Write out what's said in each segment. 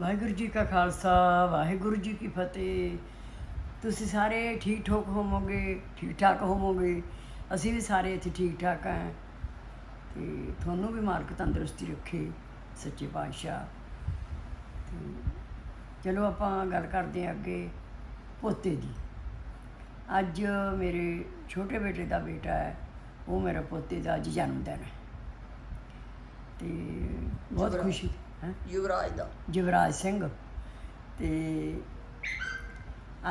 ਵਾਹਿਗੁਰੂ ਜੀ ਕਾ ਖਾਲਸਾ ਵਾਹਿਗੁਰੂ ਜੀ ਕੀ ਫਤਿਹ। ਤੁਸੀਂ ਸਾਰੇ ਠੀਕ ਠਾਕ ਹੋਵੋਗੇ ਠੀਕ ਠਾਕ ਹੋਵੋਗੇ? ਅਸੀਂ ਵੀ ਸਾਰੇ ਇੱਥੇ ਠੀਕ ਠਾਕ ਹਾਂ ਤੇ ਤੁਹਾਨੂੰ ਵੀ ਮਾਲਕ ਤੰਦਰੁਸਤੀ ਰੱਖੇ ਸੱਚੇ ਪਾਤਸ਼ਾਹ। ਤੇ ਚਲੋ ਆਪਾਂ ਗੱਲ ਕਰਦੇ ਹਾਂ ਅੱਗੇ ਪੋਤੇ ਦੀ। ਅੱਜ ਮੇਰੇ ਛੋਟੇ ਬੇਟੇ ਦਾ ਬੇਟਾ ਹੈ ਉਹ ਮੇਰਾ ਪੋਤੇ ਦਾ ਅੱਜ ਜਨਮ ਦਿਨ ਹੈ। ਤੇ ਬਹੁਤ। ਖੁਸ਼ੀ ਹੈ? ਯੁਵਰਾਜ ਦਾ। ਜਵਰਾਜ ਸਿੰਘ। ਤੇ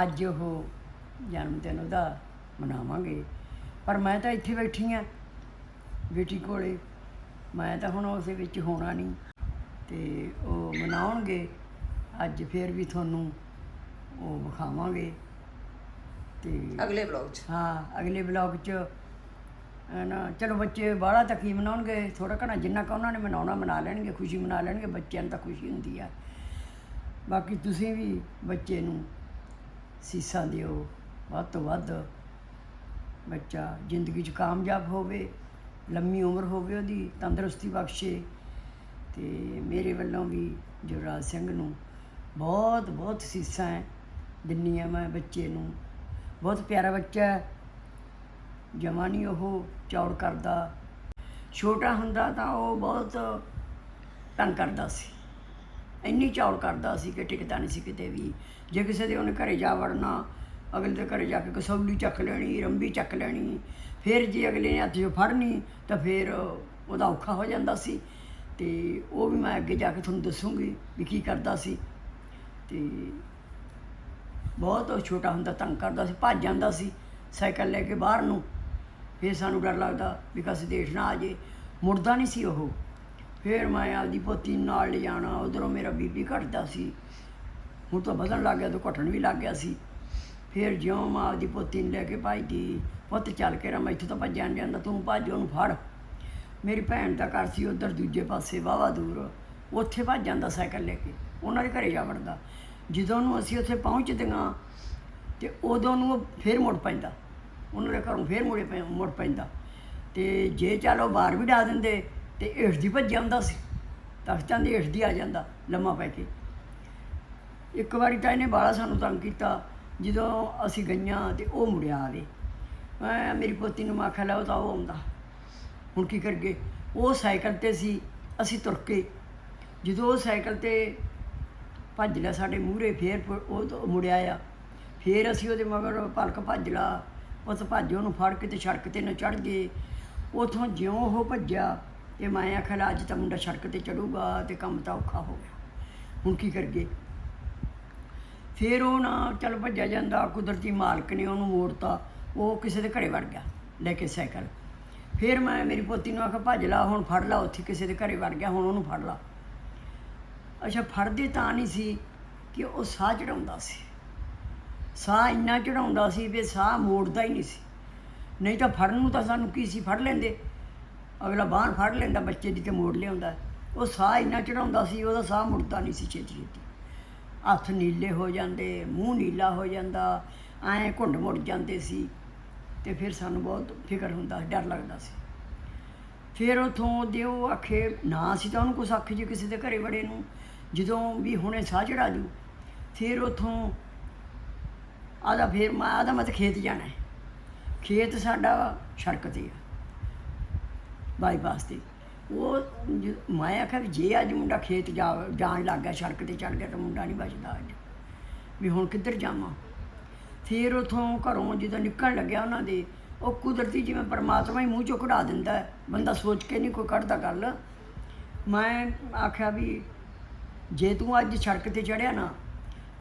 ਅੱਜ ਉਹ ਜਨਮ ਦਿਨ ਉਹਦਾ ਮਨਾਵਾਂਗੇ। ਪਰ ਮੈਂ ਤਾਂ ਇੱਥੇ ਬੈਠੀ ਆ ਬੇਟੀ ਕੋਲੇ। ਮੈਂ ਤਾਂ ਹੁਣ ਉਸੇ ਵਿੱਚ ਹੋਣਾ ਨਹੀਂ। ਤੇ ਉਹ ਮਨਾਉਣਗੇ। ਅੱਜ ਫੇਰ ਵੀ ਤੁਹਾਨੂੰ ਉਹ ਵਿਖਾਵਾਂਗੇ। ਤੇ ਅਗਲੇ ਬਲੌਗ 'ਚ। ਹਾਂ ਅਗਲੇ ਬਲੌਗ 'ਚ ਨਾ? ਚਲੋ ਬੱਚੇ ਬਾਹਲਾ ਤਾਂ ਕੀ ਮਨਾਉਣਗੇ? ਥੋੜਾ ਘਣਾ ਜਿੰਨਾ ਕੁ ਉਹਨਾਂ ਨੇ ਮਨਾਉਣਾ, ਮਨਾ ਲੈਣਗੇ, ਖੁਸ਼ੀ ਮਨਾ ਲੈਣਗੇ, ਬੱਚਿਆਂ ਨੂੰ ਤਾਂ ਖੁਸ਼ੀ ਹੁੰਦੀ ਆ। ਬਾਕੀ ਤੁਸੀਂ ਵੀ ਬੱਚੇ ਨੂੰ ਸੀਸਾਂ ਦਿਓ, ਵੱਧ ਤੋਂ ਵੱਧ ਬੱਚਾ ਜ਼ਿੰਦਗੀ 'ਚ ਕਾਮਯਾਬ ਹੋਵੇ, ਲੰਮੀ ਉਮਰ ਹੋਵੇ ਉਹਦੀ, ਤੰਦਰੁਸਤੀ ਬਖਸ਼ੇ ਤੇ ਮੇਰੇ ਵੱਲੋਂ ਵੀ ਜੁਗਰਾਜ ਸਿੰਘ ਨੂੰ ਬਹੁਤ ਬਹੁਤ ਸੀਸਾਂ ਹੈ ਦਿੰਨੀ ਆ ਮੈਂ ਬੱਚੇ ਨੂੰ। ਬਹੁਤ ਪਿਆਰਾ ਬੱਚਾ ਹੈ। ਜਮਾ ਨਹੀਂ ਉਹ ਚੌੜ ਕਰਦਾ। ਛੋਟਾ ਹੁੰਦਾ ਤਾਂ ਉਹ ਬਹੁਤ ਤੰਗ ਕਰਦਾ ਸੀ। ਇੰਨੀ ਚੌੜ ਕਰਦਾ ਸੀ ਕਿ ਟਿਕਦਾ ਨਹੀਂ ਸੀ ਕਿਤੇ ਵੀ। ਜੇ ਕਿਸੇ ਦੇ ਉਹਨੇ ਘਰੇ ਜਾ ਵੜਨਾ, ਅਗਲੇ ਦੇ ਘਰੇ ਜਾ ਕੇ ਕਸੌਲੀ ਚੱਕ ਲੈਣੀ, ਰੰਬੀ ਚੱਕ ਲੈਣੀ, ਫਿਰ ਜੇ ਅਗਲੇ ਨੇ ਹੱਥ 'ਚੋਂ ਫੜਨੀ ਤਾਂ ਫਿਰ ਉਹਦਾ ਔਖਾ ਹੋ ਜਾਂਦਾ ਸੀ। ਤੇ ਉਹ ਵੀ ਮੈਂ ਅੱਗੇ ਜਾ ਕੇ ਤੁਹਾਨੂੰ ਦੱਸੂਗੀ ਵੀ ਕੀ ਕਰਦਾ ਸੀ। ਤੇ ਬਹੁਤ ਉਹ ਛੋਟਾ ਹੁੰਦਾ, ਤੰਗ ਕਰਦਾ ਸੀ, ਭੱਜ ਜਾਂਦਾ ਸੀ ਸਾਈਕਲ ਲੈ ਕੇ ਬਾਹਰ ਨੂੰ। ਫਿਰ ਸਾਨੂੰ ਡਰ ਲੱਗਦਾ ਵੀ ਕਸ ਦੇਸ਼ ਨਾ ਆ ਜੇ ਮੁੜਦਾ ਨਹੀਂ ਸੀ ਉਹ। ਫਿਰ ਮੈਂ ਆਪਦੀ ਪੋਤੀ ਨੂੰ ਨਾਲ ਲੈ ਜਾਣਾ, ਉਧਰੋਂ ਮੇਰਾ ਬੀਪੀ ਘਟਦਾ ਸੀ। ਹੁਣ ਤਾਂ ਵਧਣ ਲੱਗ ਗਿਆ ਤਾਂ ਘਟਣ ਵੀ ਲੱਗ ਗਿਆ ਸੀ। ਫਿਰ ਜਿਉਂ ਮਾਂ ਆਪਦੀ ਪੋਤੀ ਨੂੰ ਲੈ ਕੇ ਭੱਜਦੀ, ਪੁੱਤ ਚੱਲ ਕੇ ਰਾ, ਮੈਂ ਇੱਥੋਂ ਤਾਂ ਭੱਜਿਆ ਨਹੀਂ ਜਾਂਦਾ ਤੂੰ ਭੱਜ, ਉਹਨੂੰ ਫੜ। ਮੇਰੀ ਭੈਣ ਦਾ ਘਰ ਸੀ ਉਧਰ ਦੂਜੇ ਪਾਸੇ ਵਾਵਾ ਦੂਰ। ਉੱਥੇ ਭੱਜ ਜਾਂਦਾ ਸਾਈਕਲ ਲੈ ਕੇ, ਉਹਨਾਂ ਦੇ ਘਰੇ ਜਾ ਵੜਦਾ। ਜਦੋਂ ਨੂੰ ਅਸੀਂ ਉੱਥੇ ਪਹੁੰਚਦੀਆਂ ਤੇ ਉਦੋਂ ਨੂੰ ਉਹ ਫੇਰ ਮੁੜ ਪੈਂਦਾ। ਉਹਨਾਂ ਦੇ ਘਰੋਂ ਫੇਰ ਮੁੜੇ ਪੈ, ਮੁੜ ਪੈਂਦਾ। ਤੇ ਜੇ ਚੱਲ ਉਹ ਬਾਹਰ ਵੀ ਡਾ ਦਿੰਦੇ, ਤੇ ਹੇਠ ਦੀ ਭੱਜ ਜਾਂਦਾ ਸੀ। ਤਖਤਾਂ ਦੀ ਹੇਠ ਦੀ ਆ ਜਾਂਦਾ, ਲੰਮਾ ਪੈ ਕੇ। ਇੱਕ ਵਾਰੀ ਤਾਂ ਇਹਨੇ ਬਾਲਾ ਸਾਨੂੰ ਤੰਗ ਕੀਤਾ, ਜਦੋਂ ਅਸੀਂ ਗਈਆਂ ਤੇ ਉਹ ਮੁੜਿਆ ਆਵੇ ਮੈਂ ਮੇਰੀ ਪੋਤੀ ਨੂੰ ਆਖਿਆ ਲਓ ਤਾਂ ਉਹ ਆਉਂਦਾ। ਹੁਣ ਕੀ ਕਰਗੇ ਉਹ ਸਾਈਕਲ ਤੇ ਸੀ, ਅਸੀਂ ਤੁਰ ਕੇ। ਜਦੋਂ ਉਹ ਸਾਈਕਲ ਤੇ ਭੱਜ ਲਿਆ ਸਾਡੇ ਮੂਹਰੇ, ਫੇਰ ਉਹ ਮੁੜਿਆ ਆ। ਫੇਰ ਅਸੀਂ ਉਹਦੇ ਮਗਰ ਪਲਕ ਭੱਜ ਲਾ ਉਸ ਭੱਜ ਉਹਨੂੰ ਫੜ ਕੇ ਤੇ ਸੜਕ ਤੇ ਨਾ ਚੜ ਗਏ। ਉਥੋਂ ਜਿਉਂ ਉਹ ਭੱਜਿਆ ਤੇ ਮੈਂ ਆਖਿਆ ਅੱਜ ਤਾਂ ਮੁੰਡਾ ਸੜਕ ਤੇ ਚੜੂਗਾ ਤੇ ਕੰਮ ਤਾਂ ਔਖਾ ਹੋ ਗਿਆ। ਹੁਣ ਕੀ ਕਰਗੇ ਫਿਰ ਉਹ ਨਾ ਚੱਲ ਭੱਜਿਆ ਜਾਂਦਾ, ਕੁਦਰਤੀ ਮਾਲਕ ਨੇ ਉਹਨੂੰ ਮੋੜਤਾ। ਉਹ ਕਿਸੇ ਦੇ ਘਰੇ ਵੜ ਗਿਆ, ਲੈ ਕੇ ਸਾਈਕਲ। ਫਿਰ ਮੈਂ, ਮੇਰੀ ਪੋਤੀ ਨੂੰ ਆਖਿਆ, ਭੱਜ ਲਾ, ਹੁਣ ਫੜ ਲਾ, ਉੱਥੇ ਕਿਸੇ ਦੇ ਘਰੇ ਵੜ ਗਿਆ, ਹੁਣ ਉਹਨੂੰ ਫੜ ਲਾ। ਅੱਛਾ, ਫੜਦੇ ਤਾਂ ਨਹੀਂ ਸੀ ਕਿ ਉਹ ਸਾਹ ਚੜਾਉਂਦਾ ਸੀ। ਸਾਹ ਇੰਨਾ ਚੜਾਉਂਦਾ ਸੀ ਵੀ ਸਾਹ ਮੋੜਦਾ ਹੀ ਨਹੀਂ ਸੀ। ਨਹੀਂ ਤਾਂ ਫੜਨ ਨੂੰ ਤਾਂ ਸਾਨੂੰ ਕੀ ਸੀ? ਫੜ ਲੈਂਦੇ। ਅਗਲਾ ਬਾਹਰ ਫੜ ਲੈਂਦਾ, ਬੱਚੇ ਦੀ ਤੇ ਮੋੜ ਲਿਆਉਂਦਾ। ਉਹ ਸਾਹ ਇੰਨਾ ਚੜਾਉਂਦਾ ਸੀ, ਉਹਦਾ ਸਾਹ ਮੁੜਦਾ ਨਹੀਂ ਸੀ ਛੇਤੀ ਛੇਤੀ। ਹੱਥ ਨੀਲੇ ਹੋ ਜਾਂਦੇ, ਮੂੰਹ ਨੀਲਾ ਹੋ ਜਾਂਦਾ, ਐਂ ਘੁੰਡ ਮੁੜ ਜਾਂਦੇ ਸੀ। ਤੇ ਫਿਰ ਸਾਨੂੰ ਬਹੁਤ ਫਿਕਰ ਹੁੰਦਾ ਡਰ ਲੱਗਦਾ ਸੀ। ਫਿਰ ਉਥੋਂ ਦੇ ਉਹ ਆਖੇ, ਨਾ ਸੀ ਤਾਂ ਉਹਨੂੰ ਕੁਛ ਆਖੇ ਜੇ ਕਿਸੇ ਦੇ ਘਰੇ ਵੜੇ ਨੂੰ। ਜਦੋਂ ਵੀ ਹੁਣੇ ਸਾਹ ਚੜਾ ਜੂ, ਫਿਰ ਉਥੋਂ ਆਦਾ ਫਿਰ ਮੈਂ ਆਦਾ ਮੈਂ ਤਾਂ ਖੇਤ ਜਾਣਾ ਹੈ। ਖੇਤ ਸਾਡਾ ਸੜਕ ਤੇ ਆ। ਬਾਈਪਾਸ ਤੇ। ਉਹ ਜ- ਮੈਂ ਆਖਿਆ ਵੀ ਜੇ ਅੱਜ ਮੁੰਡਾ ਖੇਤ ਜਾ, ਜਾਣ ਲੱਗ ਗਿਆ, ਸੜਕ ਤੇ ਚੜ ਗਿਆ ਤਾਂ ਮੁੰਡਾ ਨਹੀਂ ਬਚਦਾ ਅੱਜ। ਵੀ ਹੁਣ ਕਿੱਧਰ ਜਾਵਾਂ? ਫਿਰ ਉਥੋਂ ਘਰੋਂ ਜਦੋਂ ਨਿਕਲਣ ਲੱਗਿਆ ਉਹਨਾਂ ਦੇ, ਉਹ ਕੁਦਰਤੀ ਜਿਵੇਂ ਪਰਮਾਤਮਾ ਹੀ ਮੂੰਹ ਚੋਂ ਕਢਾ ਦਿੰਦਾ ਹੈ। ਬੰਦਾ ਸੋਚ ਕੇ ਨਹੀਂ ਕੋਈ ਕੱਢਦਾ ਗੱਲ। ਮੈਂ ਆਖਿਆ ਵੀ ਜੇ ਤੂੰ ਅੱਜ ਸੜਕ ਤੇ ਚੜਿਆ ਨਾ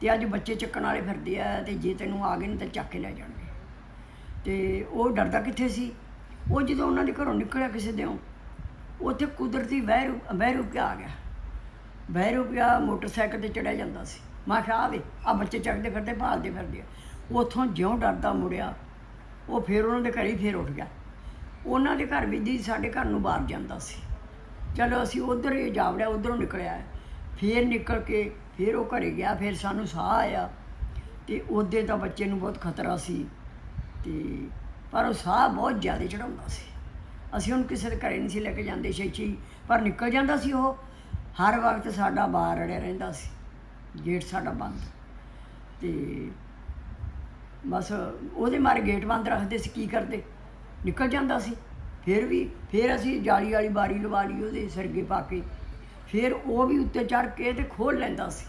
ਤੇ ਅੱਜ ਬੱਚੇ ਚੱਕਣ ਵਾਲੇ ਫਿਰਦੇ ਆ ਤੇ ਜੇ ਤੈਨੂੰ ਆ ਗਏ ਨੇ ਤਾਂ ਚੱਕ ਕੇ ਲੈ ਜਾਣਗੇ। ਤੇ ਉਹ ਡਰਦਾ ਕਿੱਥੇ ਸੀ? ਉਹ ਜਦੋਂ ਉਹਨਾਂ ਦੇ ਘਰੋਂ ਨਿਕਲਿਆ ਕਿਸੇ ਦਿਓ, ਉੱਥੇ ਕੁਦਰਤੀ ਵਹਿਰੂ ਵਹਿਰੂ ਪਿਆ ਆ ਗਿਆ। ਵਹਿਰੂ ਪਿਆ, ਮੋਟਰਸਾਈਕਲ ਤੇ ਚੜਿਆ ਜਾਂਦਾ ਸੀ। ਮੈਂ ਕਿਹਾ ਆਵੇ ਆ ਬੱਚੇ ਚੱਕਦੇ ਫਿਰਦੇ, ਭਾਲਦੇ ਫਿਰਦੇ ਆ। ਉੱਥੋਂ ਜਿਉਂ ਡਰਦਾ ਮੁੜਿਆ, ਉਹ ਫਿਰ ਉਹਨਾਂ ਦੇ ਘਰ ਹੀ ਫੇਰ ਉੱਠ ਗਿਆ। ਉਹਨਾਂ ਦੇ ਘਰ ਵੀ ਦੀ ਸਾਡੇ ਘਰ ਨੂੰ ਬਾਹਰ ਜਾਂਦਾ ਸੀ। ਚਲੋ ਅਸੀਂ ਉਧਰ ਹੀ ਜਾ ਉਧਰੋਂ ਨਿਕਲਿਆ। ਫਿਰ ਨਿਕਲ ਕੇ ਫਿਰ ਉਹ ਘਰੇ ਗਿਆ, ਫਿਰ ਸਾਨੂੰ ਸਾਹ ਆਇਆ ਤੇ ਉਹਦੇ ਤਾਂ ਬੱਚੇ ਨੂੰ ਬਹੁਤ ਖਤਰਾ ਸੀ ਤੇ ਪਰ ਉਹ ਸਾਹ ਬਹੁਤ ਜ਼ਿਆਦਾ ਚੜਾਉਂਦਾ ਸੀ। ਅਸੀਂ ਉਹਨੂੰ ਕਿਸੇ ਦੇ ਘਰੇ ਨਹੀਂ ਸੀ ਲੈ ਕੇ ਜਾਂਦੇ ਛੇਤੀ ਪਰ ਨਿਕਲ ਜਾਂਦਾ ਸੀ ਉਹ। ਹਰ ਵਕਤ ਸਾਡਾ ਬਾਹਰ ਅੜਿਆ ਰਹਿੰਦਾ ਸੀ ਗੇਟ ਸਾਡਾ ਬੰਦ। ਤੇ ਬਸ ਉਹਦੇ ਮਾਰੇ ਗੇਟ ਬੰਦ ਰੱਖਦੇ ਸੀ, ਕੀ ਕਰਦੇ? ਨਿਕਲ ਜਾਂਦਾ ਸੀ। ਫਿਰ ਵੀ, ਫਿਰ ਅਸੀਂ ਜਾਲੀ ਵਾਲੀ ਬਾਰੀ ਲਵਾ ਲਈ ਉਹਦੇ ਸਰਗੇ ਪਾ ਕੇ। ਫਿਰ ਉਹ ਵੀ ਉੱਤੇ ਚੜ ਕੇ ਤੇ ਖੋਲ ਲੈਂਦਾ ਸੀ।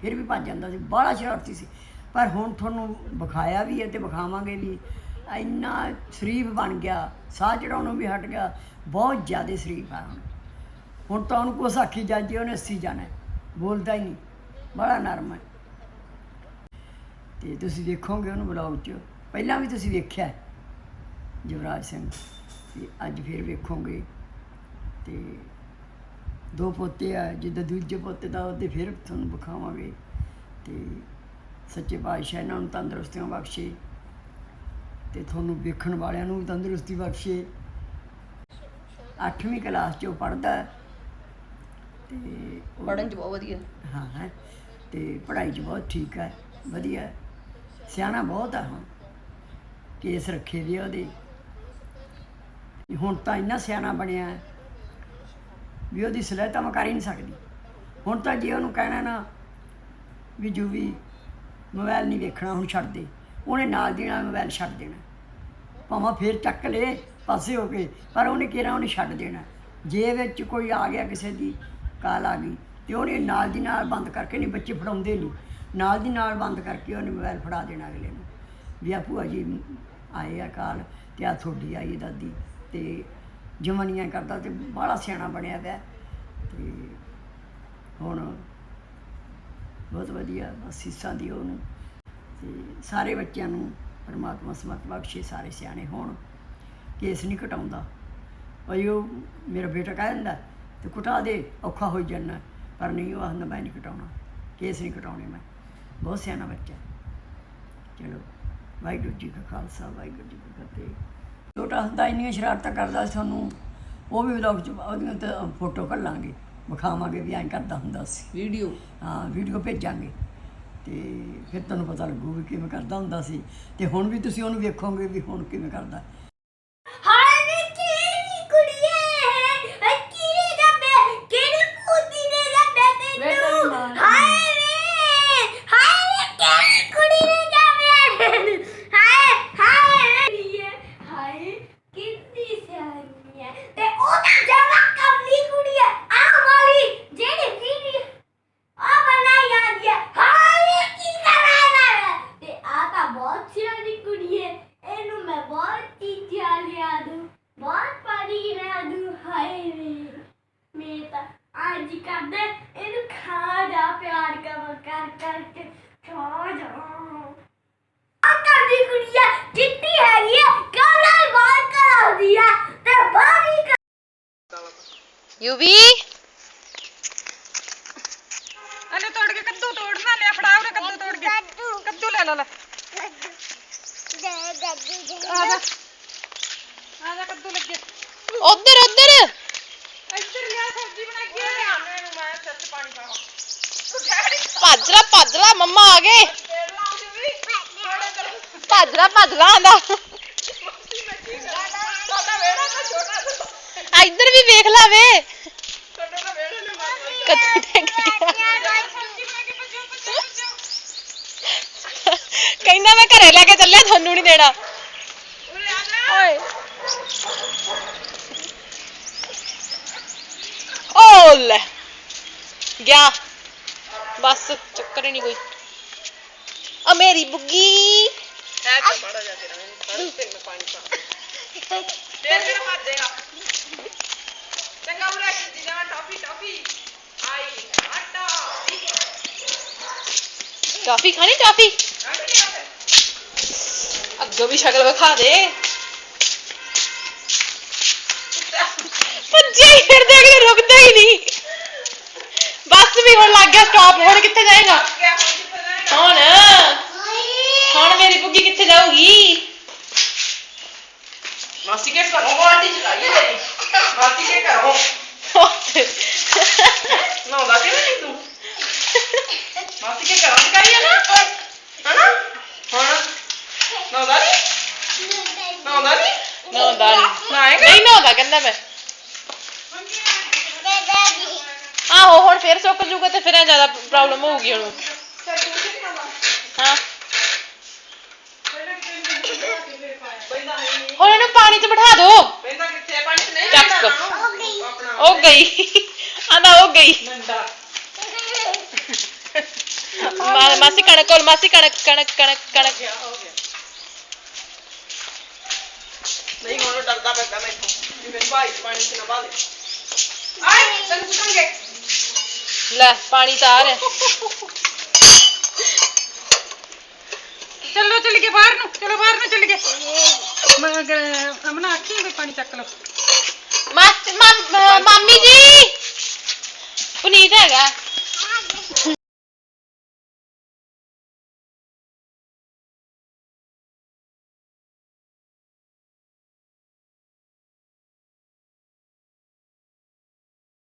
ਫਿਰ ਵੀ ਭੱਜ ਜਾਂਦਾ ਸੀ ਬੜਾ ਸ਼ਰਾਰਤੀ ਸੀ। ਪਰ ਹੁਣ ਤੁਹਾਨੂੰ ਵਿਖਾਇਆ ਵੀ ਹੈ ਤੇ ਵਿਖਾਵਾਂਗੇ ਵੀ ਇੰਨਾ ਸ਼ਰੀਫ ਬਣ ਗਿਆ, ਸਾਹ ਚੜਾਉਣੋਂ ਵੀ ਹਟ ਗਿਆ, ਬਹੁਤ ਜ਼ਿਆਦਾ ਸ਼ਰੀਫ ਆ ਹੁਣ। ਹੁਣ ਤਾਂ ਉਹਨੂੰ ਕੁਛ ਆਖੀ ਜਾਂਦੀ ਉਹਨੇ ਅੱਸੀ ਜਾਣਾ ਬੋਲਦਾ ਹੀ ਨਹੀਂ ਬੜਾ ਨਰਮ ਹੈ। ਤੇ ਤੁਸੀਂ ਦੇਖੋਗੇ ਉਹਨੂੰ ਬਲੌਗ 'ਚ, ਪਹਿਲਾਂ ਵੀ ਤੁਸੀਂ ਵੇਖਿਆ ਯੁਵਰਾਜ ਸਿੰਘ, ਤੇ ਅੱਜ ਫਿਰ ਵੇਖੋਗੇ, ਤੇ ਦੋ ਪੋਤੇ ਆ ਜਿੱਦਾਂ ਦੂਜੇ ਪੋਤੇ ਦਾ ਉਹਦੇ ਫਿਰ ਤੁਹਾਨੂੰ ਵਿਖਾਵਾਂਗੇ। ਤੇ ਸੱਚੇ ਪਾਤਸ਼ਾਹ ਇਹਨਾਂ ਨੂੰ ਤੰਦਰੁਸਤੀਆਂ ਬਖਸ਼ੇ ਤੇ ਤੁਹਾਨੂੰ ਵੇਖਣ ਵਾਲਿਆਂ ਨੂੰ ਵੀ ਤੰਦਰੁਸਤੀ ਬਖਸ਼ੇ। 8ਵੀਂ ਕਲਾਸ 'ਚ ਹੈ ਤੇ ਉਹ- ਪੜਨ ਚ ਬਹੁਤ ਵਧੀਆ। ਹਾਂ ਹੈ। ਤੇ ਪੜ੍ਹਾਈ 'ਚ ਬਹੁਤ ਠੀਕ ਹੈ ਵਧੀਆ। ਹੈ। ਸਿਆਣਾ ਬਹੁਤ ਆ ਹੁਣ ਕੇਸ ਰੱਖੇ ਵੀ ਆ ਉਹਦੇ। ਹੁਣ ਤਾਂ ਇੰਨਾ ਸਿਆਣਾ ਬਣਿਆ ਹੈ। ਵੀ ਉਹਦੀ ਸਲਾਹ ਮੈਂ ਕਰ ਹੀ ਨਹੀਂ ਸਕਦੀ। ਹੁਣ ਤਾਂ ਜੇ ਉਹਨੂੰ ਕਹਿਣਾ ਨਾ ਵੀ ਜੂਵੀ ਵੀ ਮੋਬਾਈਲ ਨਹੀਂ ਵੇਖਣਾ, ਹੁਣ ਛੱਡ ਦੇ। ਉਹਨੇ ਨਾਲ ਦੀ ਨਾਲ ਮੋਬਾਈਲ ਛੱਡ ਦੇਣਾ। ਭਾਵੇਂ ਫੇਰ ਚੱਕ ਲੇ, ਪਾਸੇ ਹੋ ਕੇ, ਪਰ ਉਹਨੇ ਕਿਹਾ ਉਹਨੇ ਛੱਡ ਦੇਣਾ। ਜੇ ਵਿੱਚ ਕੋਈ ਆ ਗਿਆ ਕਿਸੇ ਦੀ ਕਾਲ ਆ ਗਈ, ਤੇ ਉਹਨੇ ਨਾਲ ਦੀ ਨਾਲ ਬੰਦ ਕਰਕੇ ਨਹੀਂ, ਬੱਚੇ ਫੜਾਉਂਦੇ ਨਹੀਂ। ਨਾਲ ਦੀ ਨਾਲ ਬੰਦ ਕਰਕੇ ਉਹਨੇ ਮੋਬਾਈਲ ਫੜਾ ਦੇਣਾ ਅਗਲੇ ਨੂੰ। ਵੀ ਆ ਭੂਆ ਜੀ ਆਏ ਆ ਕਾਲ, ਤੇ ਆ ਤੁਹਾਡੀ ਆਈ ਦਾਦੀ, ਤੇ ਜਮਨੀਆਂ ਕਰਦਾ ਤੇ ਬਾਹਲਾ ਸਿਆਣਾ ਬਣਿਆ ਪਿਆ। ਤੇ ਹੁਣ ਬਹੁਤ ਵਧੀਆ ਅਸੀਸਾਂ ਦੀ ਉਹਨੂੰ। ਤੇ ਸਾਰੇ ਬੱਚਿਆਂ ਨੂੰ ਪਰਮਾਤਮਾ ਸਮਤ ਬਖਸ਼ੇ, ਸਾਰੇ ਸਿਆਣੇ ਹੋਣ। ਕੇਸ ਨਹੀਂ ਕਟਾਉਂਦਾ। ਭਈ ਉਹ ਮੇਰਾ ਬੇਟਾ ਕਹਿ ਦਿੰਦਾ, ਤੇ ਘਟਾ ਦੇ, ਔਖਾ ਹੋਈ ਜਾਣਾ ਪਰ ਨਹੀਂ, ਉਹ ਆਖਦਾ, ਮੈਂ ਨਹੀਂ ਕਟਾਉਣਾ। ਕੇਸ ਨਹੀਂ ਕਟਾਉਣੇ ਮੈਂ। ਬਹੁਤ ਸਿਆਣਾ ਬੱਚਾ। ਚਲੋ, ਵਾਹਿਗੁਰੂ ਜੀ ਕਾ ਖਾਲਸਾ, ਵਾਹਿਗੁਰੂ ਜੀ ਕੀ ਫਤਿਹ। ਛੋਟਾ ਹੁੰਦਾ ਇੰਨੀਆਂ ਸ਼ਰਾਰਤਾਂ ਕਰਦਾ ਸੀ ਤੁਹਾਨੂੰ ਉਹ ਵੀ ਵਲੌਗ ਚ ਉਹਦੀਆਂ ਤਾਂ ਫੋਟੋ ਘੱਲਾਂਗੇ ਵਿਖਾਵਾਂਗੇ ਵੀ ਐਂ ਕਰਦਾ ਹੁੰਦਾ ਸੀ। ਵੀਡੀਓ ਹਾਂ ਵੀਡੀਓ ਭੇਜਾਂਗੇ। ਤੇ ਫਿਰ ਤੁਹਾਨੂੰ ਪਤਾ ਲੱਗੂ ਵੀ ਕਿਵੇਂ ਕਰਦਾ ਹੁੰਦਾ ਸੀ। ਤੇ ਹੁਣ ਵੀ ਤੁਸੀਂ ਉਹਨੂੰ ਵੇਖੋਗੇ ਵੀ ਹੁਣ ਕਿਵੇਂ ਕਰਦਾ ਹਾਏ ਵੇ ਕਿਹੜੀ ਕੁੜੀਏ ਹੈ ਕਿਹੜੇ ਜੱਬੇ ਕਿਹੜੀ ਪੂਤੀ ਦੇ ਜੱਬੇ ਵੇ ਤੇਰੀ ਤੈਨੂੰ ਮਾਂ ਨੇ- ਹਾਏ ਵੇ ਹਾਏ ਵੇ ਕਿਹੜੀ ਕੁੜੀ ਦੇ ਜੱਬੇ ਹਾਏ ਹਾਏ ਕੁੜੀਏ ਹਾਏ ਕਿੰਨੀ ਸਿਆਣੀ ਹੈ ਤੇ ਉਹ ਤਾਂ ਜਮਾ ਕਮਲੀ ਕੁੜੀ ਹੈ ਆ ਵਾਲੀ ਜਿਹੜੀ ਵੀਡੀਓ ਆ ਬਣਾਈ ਜਾਂਦੀ ਹੈ ਹਾਏ ਕੀ ਕਰਾਇਆ ਮੈਂ ਤੇ ਆ ਤਾਂ ਬਹੁਤ ਸਿਆਣੀ ਕੁੜੀ ਹੈ ਇਹਨੂੰ ਮੈਂ ਬਹੁਤ ਚੀਜ਼ਾਂ ਲਿਆ ਦੂੰ ਬਹੁਤ ਪਾਣੀ ਲਿਆ ਦੂੰ ਹਾਏ ਵੇ ਮੈਂ ਤਾਂ ਅੱਜ ਕਰਦੇ ਇਹਨੂੰ ਖਾ ਜਾ ਪਿਆਰ ਕਰ ਕਰ ਕਰਕੇ ਖਾ ਜਾ ਆ ਕਰਦੀ ਕੁੜੀ ਹੈ ਜਿੱਤੀ ਹੈਗੀ ਹੈ ਕਿਉਂ ਨਾਲ ਬਾਹਰ ਕਰਾਉਂਦੀ ਹੈ ਤੇ ਬਾਹਰ ਹੀ ਯੂਵੀ ਅਲੇ ਤੋੜ ਕੇ ਕੱਦੂ ਤੋੜਨਾ ਲਿਆ ਫੜਾ ਉਹਨੇ ਕੱਦੂ ਤੋੜ ਕੇ। ਕੱਦੂ। ਲੈ ਲੈ ਲੈ। ਆ ਜਾ। ਆ ਜਾ ਕੱਦੂ ਲੱਗੇ। ਉਧਰ ਉਧਰ। ਇੱਧਰ ਲਿਆ ਸਬਜ਼ੀ ਬਣਾ ਕੇ ਆ। ਮੈਨੂੰ ਮੈਂ ਸੱਚ ਪਾਣੀ ਪਾਵਾਂ। ਤੂੰ ਡੈਡੀ ਭੱਜ ਲਾ ਭੱਜ ਲਾ ਮੰਮਾ ਆ ਗਏ। ਤੇਰ ਲਾਉਂ ਜੀ ਕੱਦੂ ਡਿੱਗ ਗਿਆ? ਕਹਿੰਦਾ ਮੈਂ ਘਰੇ ਲੈ ਕੇ ਚੱਲਿਆ, ਤੁਹਾਨੂੰ ਨਹੀਂ ਦੇਣਾ। ਓਏ। ਓ ਲੈ। ਗਿਆ। ਬਸ, ਚੱਕਰ ਹੀ ਨਹੀਂ ਕੋਈ। ਆ ਮੇਰੀ ਬੁੱਗੀ। ਹੈ ਤਾਂ ਬੜਾ ਜਾ ਤੇਰਾ ਮੈਂ ਫਿਰ ਮੈਂ ਪਾਣੀ ਪਾ ਤੇਰ ਫਿਰ ਮਾਰ ਚੰਗਾ ਉਰੇ ਜੀ ਟਾਫੀ ਟਾਫੀ। ਟਾਫੀ ਖਾਣੀ ਟਾਫੀ ਆਟਾ ਅੱਗੋਂ ਵੀ ਸ਼ਕਲ ਵਿਖਾ ਦੇ। ਭੱਜਿਆ ਹੀ ਫਿਰਦਾ ਕਿ ਰੁਕਦਾ ਹੀ ਨਹੀਂ। ਬੱਸ ਵੀ ਹੁਣ ਲੱਗ ਗਿਆ ਸਟਾਪ ਹੁਣ ਕਿੱਥੇ ਜਾਏਗਾ? ਹੁਣ? ਹੁਣ ਮੇਰੀ ਬੁੱਗੀ ਕਿੱਥੇ ਜਾਊਗੀ? ਮਾਸੀ ਕੇ ਘਰੋਂ ਬਾਲਟੀ ਚਲਾਈ ਮੇਰੀ ਮਾਸੀ ਕੇ ਘਰੋਂ। ਨਹਾਉਂਦਾ ਕਿਵੇਂ ਨਹੀਂ ਤੂੰ ਮਾਸੀ ਕੇ ਘਰੋਂ ਚਲਾਈ ਆ ਨਾ? ਹਨਾ? ਹੁਣ? ਨਹਾਉਂਦਾ ਨਹੀਂ ਨਹਾਉਂਦਾ ਨਹੀਂ ਨਹਾਉਂਦਾ ਨੀ। ਨਹਾਏਗਾ ਨਹੀਂ ਨਹਾਉਂਦਾ ਕਹਿੰਦਾ ਮੈਂ। ਆਹੋ ਹੁਣ ਫੇਰ ਸੁੱਕ ਜੂਗਾ ਤੇ ਫਿਰ ਇਹ ਜ਼ਿਆਦਾ ਪ੍ਰੋਬਲਮ ਹੋਊਗੀ ਉਹਨੂੰ ਹਾਂ। ਨਹੀਂ ਹੁਣ ਇਹਨੂੰ ਪਾਣੀ 'ਚ ਬਿਠਾ ਦਿਓ। ਬੰਦਾ ਕਿੱਥੇ ਪਾਣੀ ਚ ਨਹੀਂ ਚੱਕ। ਆਪਣਾ ਉਹ ਗਈ। ਆਂਦਾ ਉਹ ਗਈ ਨੰਦਾ ਮਾ- ਮਾਸੀ ਕਣਕ ਕੋਲ ਮਾਸੀ ਕਣਕ ਕਣਕ ਕਣਕ ਕਣਕ ਗਿਆ ਹੋ ਗਿਆ ਨਹੀਂ ਹੁਣ ਡਰਦਾ ਪੈਂਦਾ ਕਿ ਮੇਰੇ ਭਾਈ ਪਾਣੀ ਚ ਨਾ ਬਾਲੇ ਆਏ ਤੈਨੂੰ ਸੁਣਾਂਗੇ ਲੈ ਪਾਣੀ ਤਾਂ ਆ ਰਿਹਾ ਚਲੋ ਚੱਲ ਗਏ ਬਾਹਰ ਨੂੰ ਚਲੋ ਬਾਹਰ ਨੂੰ ਚੱਲ ਗਏ ਮਗਰ ਅਮਨਾ ਆਖੀ ਵੀ ਪਾਣੀ ਚੱਕ ਲਓ ਮਾਸੀ ਮਾਮ- ਮਾਮੀ ਜੀ 不理这个。